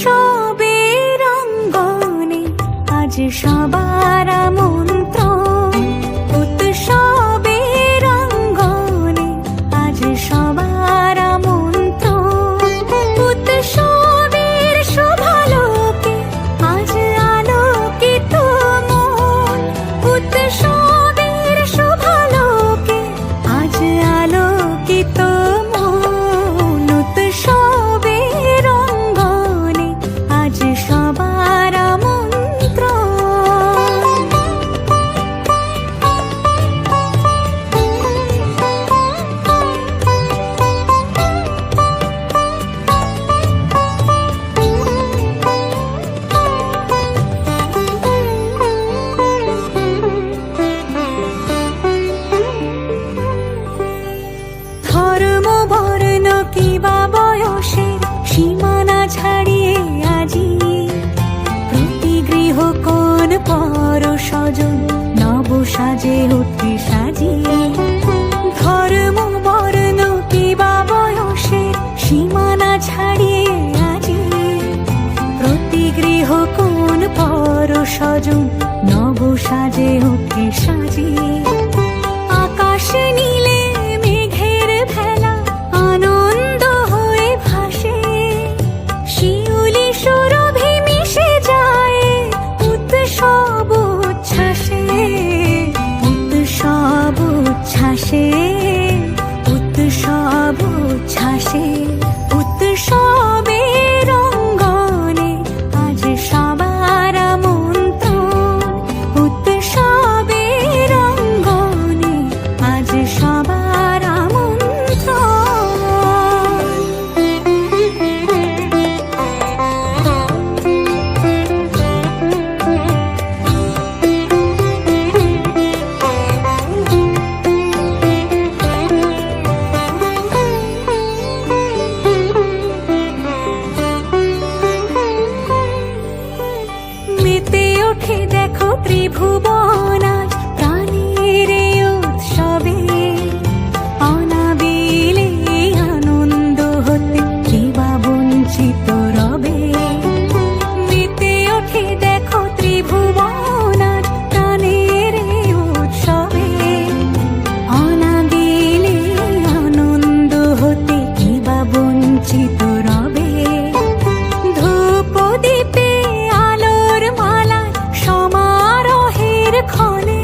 সবে রঙ্গনে আজ সবাই সাজে উঠবি সাজিয়ে ধর্ম বর্ণ কি বা বয়সের সীমানা ছাড়িয়ে আজি প্রতি গৃহ কোন পর সজন নব সাজে উঠবি সাজিয়ে ত্রিভুবনায় প্রাণীর উৎসবে অনাবিলে আনন্দ হতে কিবা বঞ্চিত রবে। মেতে ওঠে দেখো ত্রিভুবনায় প্রাণীর উৎসবে। অনাবিলে আনন্দ হতে কিবা বঞ্চিত ক্ষণে